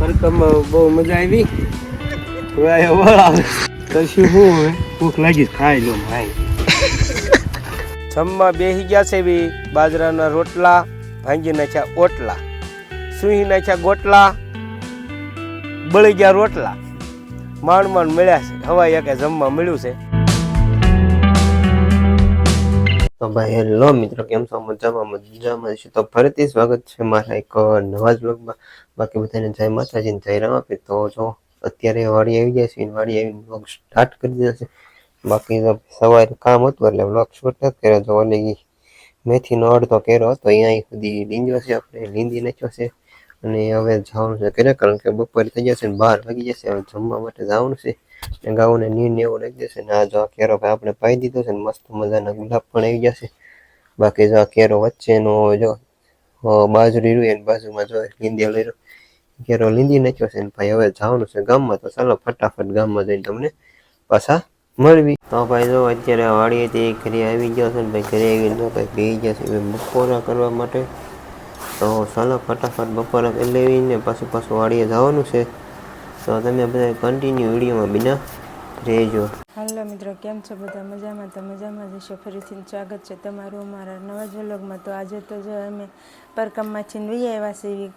પરકમમાં બહુ મજા આવી. જમવા બેસી ગયા છે બી, બાજરાના રોટલા, ભાંગી નાખ્યા ઓટલા, સુઈ નાખ્યા ગોટલા, બળી ગયા રોટલા. માંડ માંડ મળ્યા છે, હવાઈ એકે જમવા મળ્યું છે. તો ભાઈ હેલો મિત્રો, કેમ છો? મજામાં મજામાં છે. તો ફરીથી સ્વાગત છે મારા એક નવા જ બ્લોગમાં બાકી બધાને જય માતાજી જય રામ રામાપીર તો જો, અત્યારે વાડી આવી જાય છે વાડી આવીને બ્લોગ સ્ટાર્ટ કરી દીધો છે. બાકી સવારે કામ હતું એટલે બ્લોગ શૂટ નથી કર્યો તો ઓલી મેથીનો અડધો કેરો હતો. અહીંયા સુધી લીંદ્યો છે આપણે. લીંદી નાખ્યો છે. અને હવે જવાનું છે કર્યા કારણ કે બપોરે થઈ જશે ને બાર વાગી જશે. હવે જમવા માટે જવાનું છે. ગાઉને નીર ને એવું લઈ જશે ને આ જો આ કેરો ભાઈ આપણે પાઈ દીધો છે ને મસ્ત મજાના ગુલાબ પણ આવી જશે. બાકી જો આ કેરો વચ્ચેનો જો બાજરી રહ્યું એની બાજુમાં જો લીંદી લઈ કેરો લીંદી નાખ્યો છે ને ભાઈ હવે જવાનું છે ગામમાં તો ચાલો ફટાફટ ગામમાં જઈને તમને પાછા મળવી. તો ભાઈ જો અત્યારે વાડીએથી ઘરે આવી ગયો છે ને ભાઈ ઘરે આવીને ભાઈ પી ગયા છે બપોરા કરવા માટે. તો ચાલો ફટાફટ બપોરા કરી લેવીને પાછું પાછું વાડીએ જવાનું છે. તો તમે બધા કન્ટિન્યુ વિડીયોમાં બિના રહેજો. હાલો મિત્રો કેમ છો બધા? મજામાં? તો મજામાં જશો ફરીથી સ્વાગત છે તમારું અમારા નવા જ વ્લોગમાં. તો આજે તો જો અમે પરકમમાંથી છીનવી આવ્યા સીવી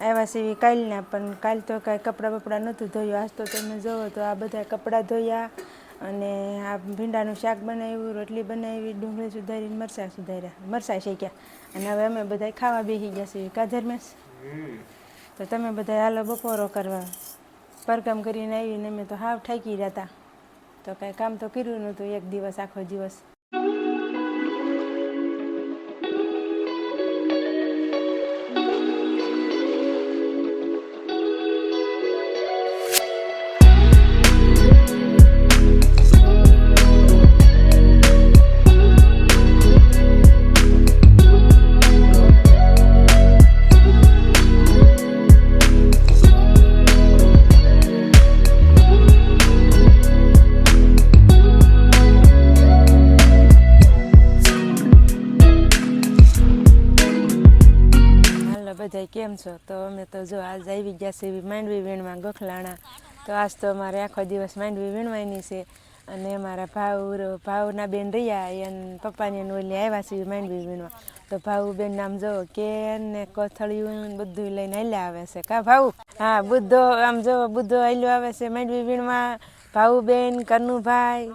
આવ્યા સીવી કાલના પણ કાલ તો કાંઈ કપડાં બપડાં નહોતું ધોયું. આજ તો તમે જોવો તો આ બધા કપડાં ધોયા અને આ ભીંડાનું શાક બનાવ્યું રોટલી બનાવી ડુંગળી સુધારીને મરચાં સુધાર્યા. મરચાં શેક્યા. અને હવે અમે બધા ખાવા બેસી ગયા છીએ. કાધર મેસ. તો તમે બધા હાલો બપોરો કરવા પરકામ કરીને આવીને અમે તો હાવ થાકી રહ્યા હતા. તો કાંઈ કામ તો કર્યું નહોતું એક દિવસ, આખો દિવસ. છો? તો અમે તો જો આજ આવી ગયા છે માંડવી વીણવા ગોખલાણા. તો આજ તો અમારે આખો દિવસ માંડવી વીણવાની છે. અને મારા ભાવ ભાવના બેન રહ્યા એને પપ્પાને ઓલી આવ્યા છે માંડવી વીણવા. તો ભાવ બેન નામ જો કે ને કોથળિયું બધું લઈને હલ્યા આવે છે. કા ભાવ હા, બુદ્ધો, આમ જો બુદ્ધો હલ્યો આવે છે માંડવી વીણવા. ભાવુબેન કનુભાઈ.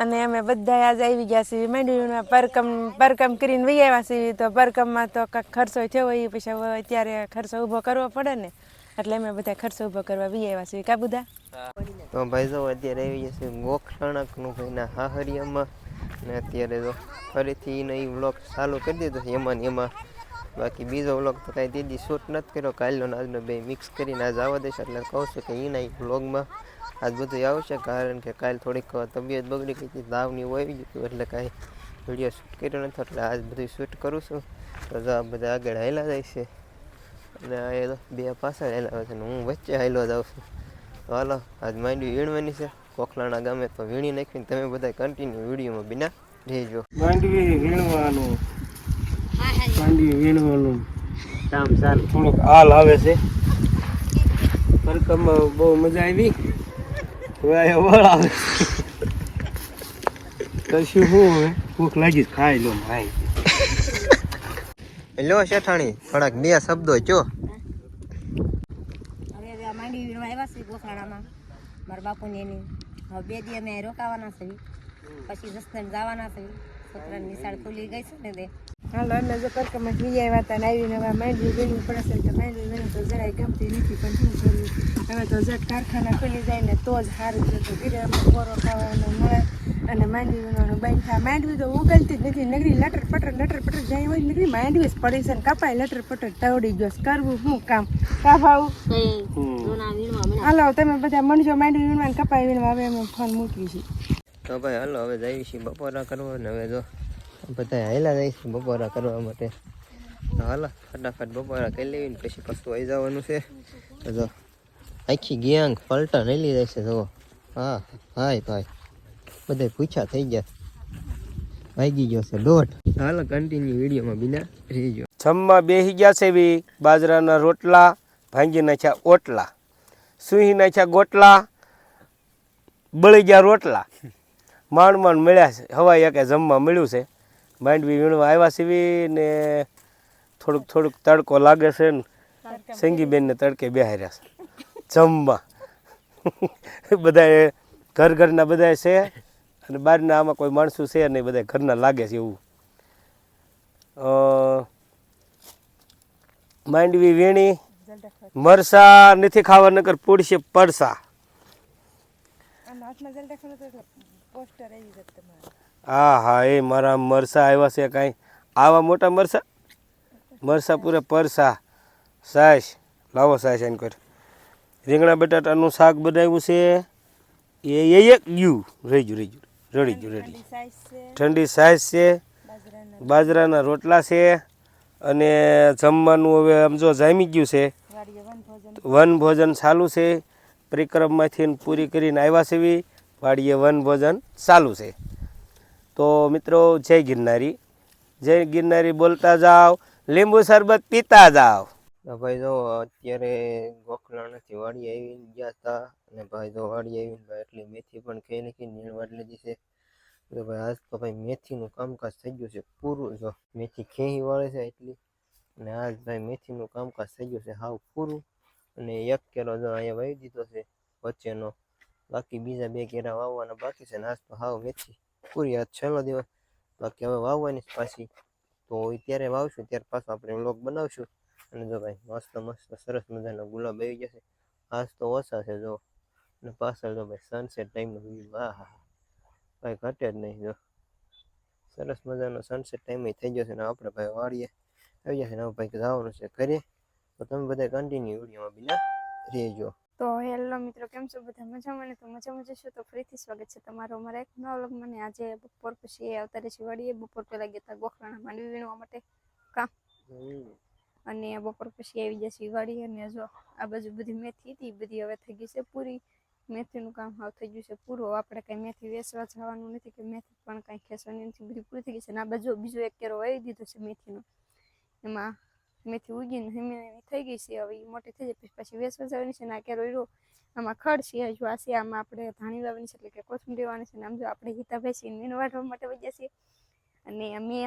અને અમે બધા આજ આવી ગયા છીએ માંડવીમાં. પરકમ પરકમ કરીને વહી આવ્યા છીએ તો પરકમમાં તો કાંઈક ખર્ચો થયો હોય પછી હવે અત્યારે ખર્ચો ઊભો કરવો પડે ને. એટલે અમે બધા ખર્ચો ઊભો કરવા વહી આવ્યા છીએ. કા બધા? તો ભાઈ જો અત્યારે આવી ગયા છીએ ગોખણકનું ભાઈના હાહરિયામાં. ને અત્યારે જો ફરીથી એને વ્લોગ ચાલુ કરી દીધો એમાં ને એમાં. બાકી બીજો વ્લોગ તો કાંઈ દીદી શૂટ નથી કર્યો. કાલનો આજનો બે મિક્સ કરીને આજ આવવા દઈશ. એટલે કહું છું કે એના વ્લોગમાં આજ બધું આવશે કારણ કે કાલ થોડીક તબિયત બગડી ગઈ હતી તાવ ને એવું આવી ગયું એટલે કાંઈ વીડિયો શૂટ કર્યો નથી એટલે આજ બધું શૂટ કરું છું. તો આ બધા આગળ હાલ્યા જાય છે. અને આ એ બે પાછળ હાલ્યા છે હું વચ્ચે હાલ્યો જાઉં છું. તો હાલો આજ માંડવી વીણવાની છે. કોખલાણા ગામે તો વીણી નાખીને તમે બધા કન્ટિન્યુ વિડીયોમાં બિના રહેજો. માંડવી વીણવાનું. માંડવી વીણવાનું. કામ સારું થોડુંક હાલ આવે છે. પરકમમાં બહુ મજા આવી. હવે આ વળ આવે. તો શું હવે ભૂખ લાગી છે, ખાઈ લો ભાઈ હેલો શેઠાણી થોડાક બે શબ્દો ચો હવે માંડવી વીણવા આવ્યા છે ગોખલાણામાં મારા બાપુને એની હવે બે દી અમે રોકાવાના છે. પછી રસ્તામાં જવાના છે. છોકરાની નિશાળ ખુલી ગઈ છે ને તે. હાલો, અમે જો પરકમમાં વહી આવ્યા હતા ને આવીને હવે માંડવી વીણવું પડશે તો માંડવી વીણું તો જરાય ગમતી નથી, પણ શું કરવું હવે તો જટ કારખાના ખુલી જાય ને તો જ સારું છે. તો અમને કોરો ખાવાનો મળે અને માંડવી વીણવાનું બંધ થાય. માંડવી તો ઉગલતી જ નથી. નગરી લટર પટર લટર પટર જાય હોય નગરી માંડવી જ પડી છે કપાય, લટર પટર તવડી ગયો. કરવું શું કામ? કા ભાવ હાલો, તમે બધા મણજો માંડવી વીણવા કપાય વીણવા. હવે અમે ફોન મૂકવી છે. તો ભાઈ, હાલો, હવે જઈએ છીએ બપોરા કરવા ને હવે જો બધા હેલા છે બપોરા કરવા માટે. હાલો, ફટાફટ બપોરા કરી લેવી ને પછી પાછું આવી જવાનું છે. જો, આખી ગેંગ પલટા નહીં જાય છે, જુઓ. હા હાય ભાઈ. બધા પૂછા થઈ ગયા. વાગી ગયો છે, દોઢ. હાલો કન્ટિન્યુ વિડીયોમાં બીના રહેજો. જમવા બેસી ગયા છે બી, બાજરાના રોટલા, ભાંગી નાખ્યા ઓટલા. સુહી નાખ્યા ગોટલા, બળી ગયા રોટલા. માંડ માંડ મળ્યા છે, હવાઈ એકે જમવા મળ્યું છે. માંડવી વીણવા આવ્યા સીવી ને થોડુંક થોડુંક તડકો લાગે છે ને સંગીબેનને તડકે બેહાર્યા છે. જમવા. બધા ઘર ઘરના બધા છે અને બહારના આમાં કોઈ માણસો છે નહીં બધા ઘરના લાગે છે એવું. માંડવી વીણી મરસા નથી ખાવા નકર પૂડશે પડસા હા હા એ મારા મરસા આવ્યા છે કાંઈ. આવા મોટા મરસા? મરસા પૂરે પરસા. સાસ લાવો સાસ એમ કર રીંગણા બટાટાનું શાક બનાવ્યું છે. એ એ એક ગયું. રહી ગયું રહી ગયું. રડી ગયું રડી ઠંડી સાસ છે. બાજરાના રોટલા. છે. અને જમવાનું હવે આમ જો જામી ગયું છે. વન ભોજન. ચાલુ છે. પરિક્રમમાંથી પૂરી કરીને આવ્યા છે. વાડીએ વન ભોજન ચાલુ છે. તો મિત્રો, જય ગિરનારી. જય ગિરનારી બોલતા જાઓ, લીંબુ શરબત પીતા જાઓ. તો ભાઈ જો, અત્યારે ગોખલાણાથી વાડી આવીને ગયા હતા અને ભાઈ જો, વાડી આવીને ભાઈ એટલી મેથી પણ ખાઈ નાખી, નીણ વાળી લીધી છે. તો ભાઈ આજ તો ભાઈ મેથીનું કામકાજ થઈ ગયું છે, પૂરું જો. મેથી ખેહી વાળે છે એટલી. અને આજ ભાઈ મેથીનું કામકાજ થઈ ગયું છે, હાવ પૂરું. અને એક કેરો જો અહીંયા વાવી દીધો છે, વચ્ચેનો. બાકી બીજા બે કેરા વાવવાના બાકી છે, ને આજ તો હાવ મેથી. પૂરી યાદ છેલ્લો દિવસ બાકી હવે વાવવાની પાછી. તો ત્યારે વાવશું, ત્યારે પાછો આપણે વ્લોગ બનાવશું. અને જો ભાઈ, મસ્ત મસ્ત સરસ મજાના ગુલાબ આવી જશે આજ તો ઓછા છે, જો. અને પાછળ જો ભાઈ સનસેટ ટાઈમનો વ્યૂ હા હા. ભાઈ, ઘટે જ નહીં, જો. સરસ મજાનો સનસેટ ટાઈમ થઈ જશે ને આપણે ભાઈ વાડીએ આવી જશે ને હવે ભાઈ જવાનું છે કરીએ તો તમે બધા કન્ટિન્યુ વિડીયોમાં બીના રહેજો. તો હેલો મિત્રો કેમ છો? બધા મજામાં ને? તો મજામાં છો તો ફરીથી સ્વાગત છે તમારો અમારા એક નવા વ્લોગમાં ને આજે બપોર પછી આવતા રહેશે વાડીએ બપોર પહેલા ગયા હતા ગોખરાણા માંડવી વીણવા માટે કામ અને બપોર પછી આવી જશે વાડી અને જો આ બાજુ બધી મેથી હતી બધી હવે થઈ ગઈ છે પૂરી. મેથીનું કામ હાવ થઈ ગયું છે પૂરું. આપણે કઈ મેથી વેચવા જવાનું નથી કે મેથી પણ કઈ ખેંચવાની નથી બધી પૂરી થઈ ગઈ છે. અને આ બાજુ બીજો એક કેરો વાવી દીધો છે મેથીનો. એમાં મેથી ઉગીને હિમીની થઈ ગઈ છે. હવે એ મોટી થઈ જાય, પછી વેસવા જવાની છે ને આ કેરો ઈરો આમાં ખડ છે, હજુ આ છે, આમાં આપણે ધાણી વાવવાની છે, એટલે કે કોથમીર વાવવાની છે, ને આમ જો આપણે હિતા બેસીને મીન વાઢવા માટે વજ્યા છીએ. અને અમે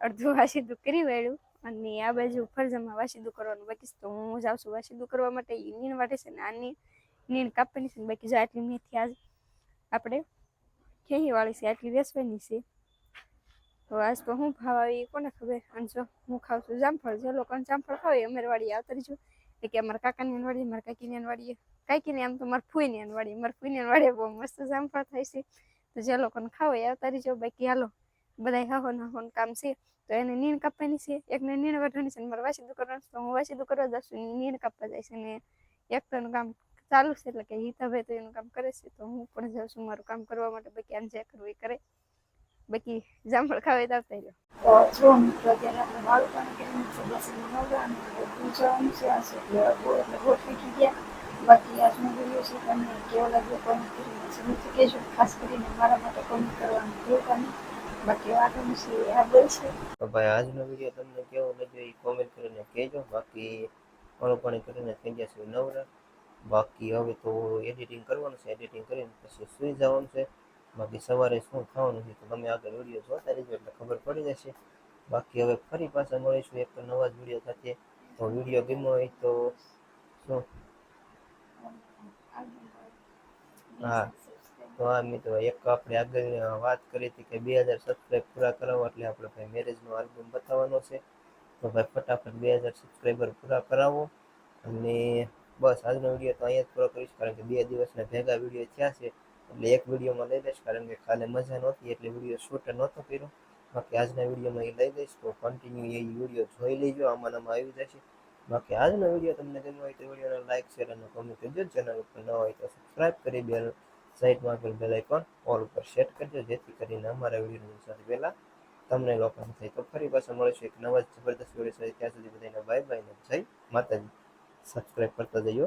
અડધું વાસીદું કરી વાળ્યું અને આ બાજુ ફરજામાં વાસીદું કરવાનું બાકી તો હું જાઉં છું વાસીદું કરવા માટે એ નીણ વાટે છે ને આની નીણ કાપવાની છે બાકી જો આટલી મેથી આજ આપણે ખેહી વાળી છે, આટલી વેસવાની છે. તો આજ તો હું ભાવ આવી કોને ખબર? અને જો હું ખાઉં છું. જામફળ, જે લોકોને જામફળ ખાવી અમેરવાડી આવતરી આવતા રહીજો એટલે કે અમારા કાકાની અનવાડી મારા કાકીની વાડીએ કાકીની આમ તો મારા ફૂઈની અનવાડી મારા ફૂઈની વાડીએ બહુ મસ્ત જામફળ થાય છે. તો જે લોકોને ખાવે એ અવતારી જો. બાકી હાલો બધા હાહો નાહોનું કામ છે. તો એને નીણ કાપવાની છે. એકને નીણ વાઢવાની છે મારે વાસીદું કરવાનું છે તો હું વાસીદું કરવા જાઉં છું નીણ કાપવા જાય છે ને એક તો એનું કામ ચાલુ છે એટલે કે હિતાભાઈ તો એનું કામ કરે છે. તો હું પણ જાઉં છું મારું કામ કરવા માટે. બાકી આને જે કરવું એ કરે બાકી જામફળ ખાવે તો આવતા રહ્યો તો જો મિત્રો અત્યારે આપણે વાળું પાણી કરીને છે બસ નવરા અને દૂધ જવાનું છે આ છે એટલે બહુ એટલે ગોઠવી ગયા બાકી આજનો વીડિયો છે તમને કેવો લાગ્યો કોમેન્ટ કરીને જરૂરથી કહેજો ખાસ કરીને મારા માટે કોમેન્ટ કરવાનું ભૂલતા નહીં બાકી આગળનું છે એ આગળ છે તો ભાઈ આજનો વીડિયો તમને કેવો લાગ્યો એ કોમેન્ટ કરીને કહેજો બાકી વાળું પાણી કરીને થઈ જશે નવરા બાકી હવે તો એડિટિંગ કરવાનું છે એડિટિંગ કરીને પછી સુઈ જવાનું છે બાકી સવારે શું ખાવાનું છે તો તમે આગળ વીડિયો જોતા રહેજો એટલે ખબર પડી જશે. બાકી હવે ફરી પાછા મળીશું એક નવા જ વીડિયો સાથે. તો વીડિયો ગમ્યો હોય તો શું? હા. તો આ મિત્રો, એક આપણે આગળ વાત કરી હતી કે બે હજાર સબસ્ક્રાઈબ પૂરા કરાવો એટલે આપણે ભાઈ મેરેજનો આલ્બમ બતાવવાનો છે. તો ભાઈ ફટાફટ બે હજાર સબસ્ક્રાઈબર પૂરા કરાવો. અને બસ આજનો વીડિયો તો અહીંયા જ પૂરો કરીશ, કારણ કે બે દિવસના ભેગા વીડિયો થયા છે. એટલે એક વિડીયોમાં લઈ લઈશ, કારણ કે કાલે મજા નહોતી, એટલે વીડિયો શૂટ નહોતો કર્યો. બાકી આજના વિડીયોમાં એ લઈ લઈશ, તો કન્ટિન્યુ એ વીડિયો જોઈ લેજો, આમાં આમાં આવી જશે. બાકી આજનો વીડિયો તમને ગમ્યો હોય તો વિડીયોને લાઈક શેર અને કોમેન્ટ કરજો, ચેનલ ઉપર ન હોય તો સબસ્ક્રાઈબ કરી બેલ સાઈડમાં આપેલ બેલ આઇકોન ઓલ ઉપર સેટ કરજો, જેથી કરીને અમારા વિડીયોની સાથે પહેલાં તમને લોકોને થાય. તો ફરી પાછા મળીશું એક નવા જબરદસ્ત વીડિયો સાથે. ત્યાં સુધી બધાને બાય બાય ને જય માતાજી. સબસ્ક્રાઈબ કરતા જજો.